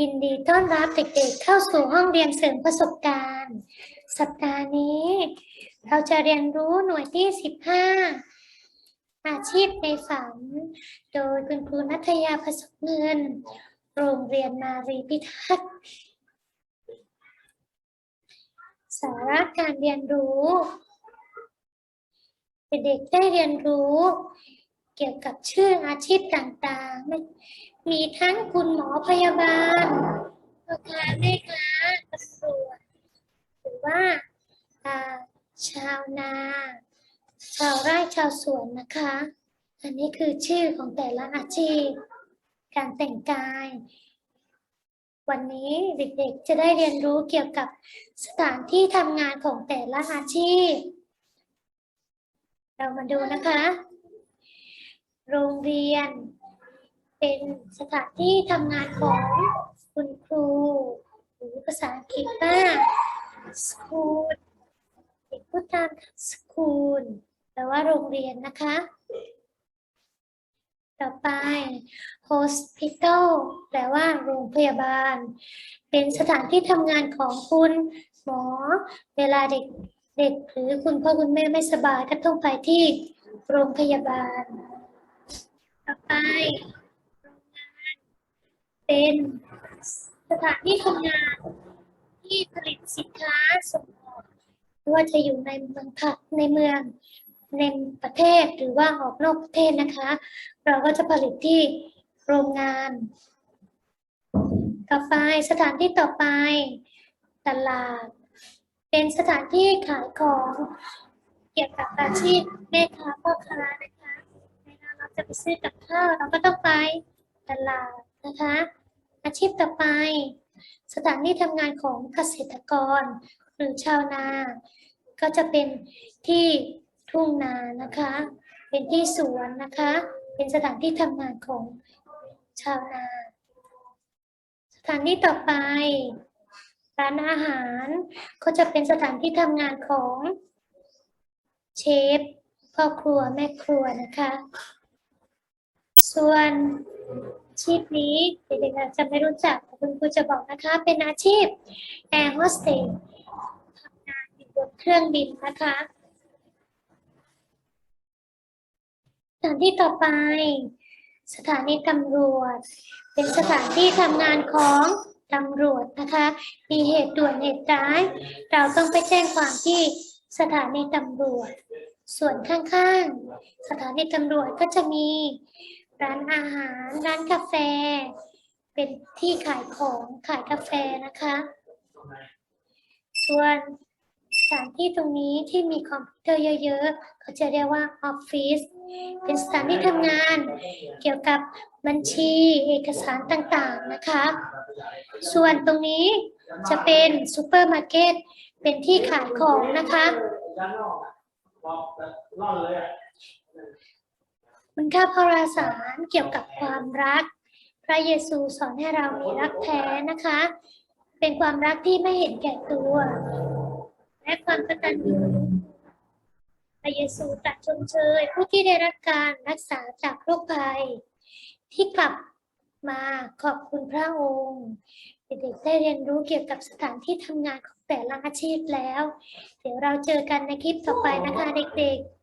ยินดีต้อนรับเด็กๆเข้าสู่ห้องเรียนเสริมประสบการณ์ สัปดาห์นี้ เราจะเรียนรู้หน่วยที่ 15 อาชีพในฝัน โดยคุณครูนัทยาผสมเงิน โรงเรียนนารีพิทักษ์สาระการเรียนรู้ เด็กๆได้เรียนรู้ เกี่ยวกับชื่ออาชีพต่างๆ มีทั้งคุณหมอพยาบาลพ่อค้าแม่ค้าตำรวจหรือว่าอ่าชาวนา ชาวไร่ชาวสวนนะคะ อันนี้คือชื่อของแต่ละอาชีพ การแต่งกาย วันนี้เด็กๆจะได้เรียนรู้เกี่ยวกับสถานที่ทำงานของแต่ละอาชีพ เรามาดูนะคะ โรงเรียน เป็นสถานที่ทำงานของคุณครู หรือภาษาอังกฤษว่า school เด็กพูดตาม school แปลว่าโรงเรียนนะคะ ต่อไป hospital แปลว่าโรงพยาบาล เป็นสถานที่ทำงานของคุณหมอ เวลาเด็กเด็กหรือคุณพ่อคุณแม่ไม่สบายก็ต้องไปที่โรงพยาบาล ต่อไปเป็นสถานที่ทำงานที่ผลิตสินค้าส่งออกไม่ว่าจะอยู่ในเมืองผักในเมืองในประเทศหรือว่าออกนอกประเทศนะคะ เราก็จะผลิตที่โรงงาน ต่อไปสถานที่ต่อไป ตลาด เป็นสถานที่ขายของเกี่ยวกับอาชีพแม่ค้าพ่อค้านะคะเวลาเรา จะไปซื้อกับข้าวเราก็ต้องไปตลาดนะคะ อาชีพต่อไป สถานที่ทำงานของเกษตรกร หรือชาวนา ก็จะเป็นที่ทุ่งนานะคะ เป็นที่สวนนะคะ เป็นสถานที่ทำงานของชาวนา สถานที่ต่อไปร้านอาหารก็จะเป็นสถานที่ทำงานของเชฟพ่อครัวแม่ครัวนะคะ ส่วนอาชีพนี้เด็กๆอาจจะไม่รู้จักแต่คุณครูจะบอกนะคะ เป็นอาชีพแอร์โฮสเตสทำงานอยู่บนเครื่องบินนะคะสถานที่ต่อไป สถานีตำรวจ เป็นสถานที่ทำงานของตำรวจนะคะ มีเหตุด่วนเหตุร้าย เราต้องไปแจ้งความที่สถานีตำรวจ ส่วนข้างๆ สถานีตำรวจก็จะมี ร้านอาหาร ร้านกาแฟ เป็นที่ขายของขายกาแฟนะคะ ส่วนสถานที่ตรงนี้ที่มีคอมพิวเตอร์เยอะๆ เขาจะเรียกว่าออฟฟิศ เป็นสถานที่ทำงาน เกี่ยวกับบัญชีเอกสารต่างๆนะคะ ส่วนตรงนี้จะเป็นซูเปอร์มาร์เก็ต เป็นที่ขายของนะคะ คุณค่าพระราสารเกี่ยวกับความรัก พระเยซูสอนให้เรามีรักแท้นะคะ เป็นความรักที่ไม่เห็นแก่ตัว และความกตัญญูพระเยซูตรัสชมเชย ผู้ที่ได้รับการรักษาจากโรคภัย ที่กลับมาขอบคุณพระองค์ เด็กๆได้เรียนรู้เกี่ยวกับสถานที่ทำงานของแต่ละอาชีพแล้ว เดี๋ยวเราเจอกันในคลิปต่อไปนะคะเด็กๆ